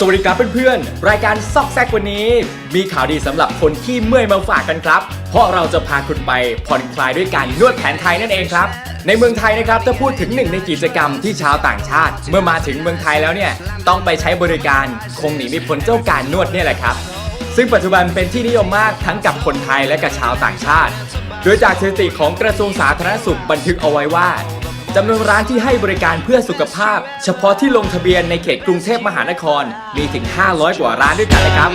สวัสดีครับเพื่อนๆ รายการซอกแซกวันนี้ มีข่าวดีสำหรับคนที่เมื่อยมาฝากกันครับ เพราะเราจะพาคุณไปผ่อนคลายด้วยการนวดแผนไทยนั่นเองครับ ในเมืองไทยนะครับถ้าพูดถึงหนึ่งในกิจกรรมที่ชาวต่างชาติ เมื่อมาถึงเมืองไทยแล้วเนี่ยต้องไปใช้บริการคงหนีไม่พ้นเจ้าการนวดเนี่ยแหละครับ ซึ่งปัจจุบันเป็นที่นิยมมากทั้งกับคนไทยและกับชาวต่างชาติ โดยจากสถิติของกระทรวงสาธารณสุขบันทึกเอาไว้ว่า จำนวนร้านที่ให้บริการเพื่อสุขภาพ เฉพาะที่ลงทะเบียนในเขตกรุงเทพมหานคร มีถึง 500 กว่าร้านด้วยกันเลยครับ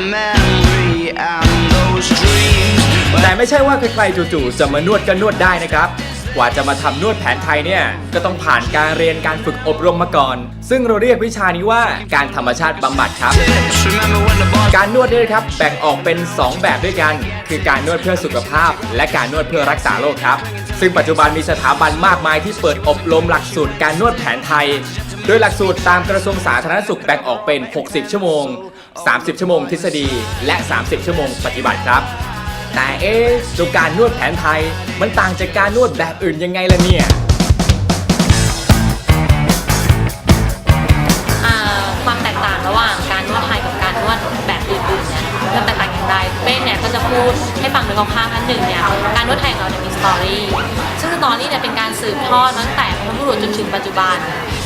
แต่ไม่ใช่ว่าใครๆจู่ๆจะมานวดก็นวดได้นะครับ กว่าจะมาทำนวดแผนไทยเนี่ยก็ต้องผ่านการเรียนการฝึกอบรมมาก่อน ซึ่งเราเรียกวิชานี้ว่าการธรรมชาติบำบัดครับ การนวดเนี่ยนะครับแบ่งออกเป็น 2 แบบด้วยกัน คือการนวดเพื่อสุขภาพ และการนวดเพื่อรักษาโรคครับ ซึ่งปัจจุบันมีสถาบันมากมายที่เปิดอบรมหลักสูตรการนวดแผนไทย โดยหลักสูตรตามกระทรวงสาธารณสุขแบ่งออกเป็น 60 ชั่วโมง 30 ชั่วโมงทฤษฎี และ 30 ชั่วโมงปฏิบัติครับ แต่เอ๊ะเจ้าการนวดแผนไทย มันต่างจากการนวดแบบอื่นยังไงล่ะเนี่ย อ่าความแตกต่างระหว่างการนวดไทยกับการนวดแบบอื่นๆเนี่ยมันแตกต่างอย่างไรเป้เนี่ยก็จะพูดให้ฟังโดยคร่าวๆอันหนึ่งเนี่ยการนวดไทยของเราเนี่ยมีสตอรี่ซึ่งสตอรี่เนี่ยเป็นการสืบทอดตั้งแต่บรรพบุรุษจนถึงปัจจุบัน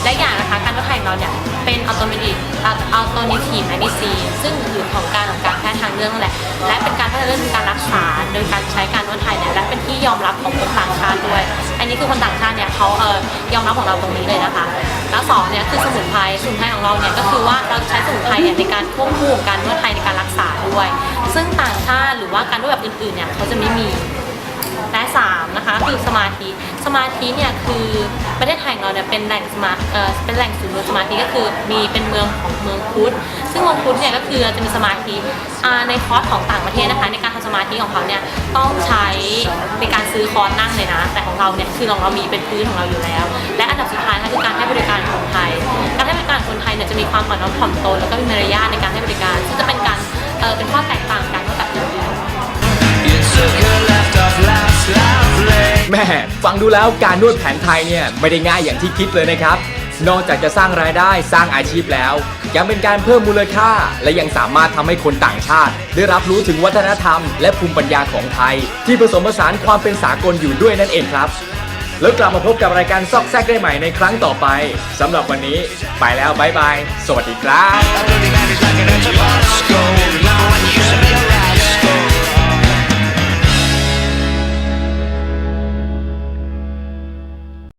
และอย่างนะคะการนวดไทยของเราเนี่ยเป็นอัลโตเมดิอัลโนิทีฟแมดิซีซึ่งอยู่ของการของการแพทย์ทางเลือกนั่นแหละและเป็นการแพทย์ทางเลือกในการ ดยการใช้การนวดไทยเนี่ยและเป็นที่ยอมรับของคนต่างชาติด้วย อันนี้คือคนต่างชาติเนี่ยเขาเออยอมรับของเราตรงนี้เลยนะคะ แล้วสองเนี่ยคือสมุนไพรสมุนไพรของเราเนี่ยก็คือว่าเราใช้สมุนไพรเนี่ยในการควบคู่กับการนวดไทยในการรักษาด้วย ซึ่งต่างชาติหรือว่าการนวดแบบอื่นๆเนี่ยเขาจะไม่มี คือสมาธิ สมาธิเนี่ยคือประเทศไทยของเราเนี่ยเป็นแหล่งสมาเอ่อเป็นแหล่งศูนย์รวมสมาธิก็คือมีเป็นเมืองของเมืองพุทธซึ่งเมืองพุทธเนี่ยก็คือจะมีสมาธิอ่าในคอร์สของต่างประเทศนะคะ ในการทำสมาธิของเขาเนี่ยต้องใช้ในการซื้อคอร์สนั่งเลยนะ แต่ของเราเนี่ยคือของเรามีเป็นพื้นของเราอยู่แล้ว และอันดับสุดท้ายนะคะคือการให้บริการคนไทย การให้บริการคนไทยเนี่ยจะมีความอ่อนน้อมถ่อมตนแล้วก็มีมารยาทในการให้บริการซึ่งจะเป็นการเอ่อเป็นข้อแตกต่างกัน แม่ฟังดูแล้วการนวดแผนไทยเนี่ยไม่ได้ง่ายอย่างที่คิดเลยนะครับ นอกจากจะสร้างรายได้สร้างอาชีพแล้ว ยังเป็นการเพิ่มมูลค่า และยังสามารถทำให้คนต่างชาติ ได้รับรู้ถึงวัฒนธรรม และภูมิปัญญาของไทย ที่ผสมผสานความเป็นสากลอยู่ด้วยนั่นเองครับ แล้วกลับมาพบกับรายการซอกแซกได้ใหม่ในครั้งต่อไปสำหรับวันนี้ ไปแล้วบายบายสวัสดีครับ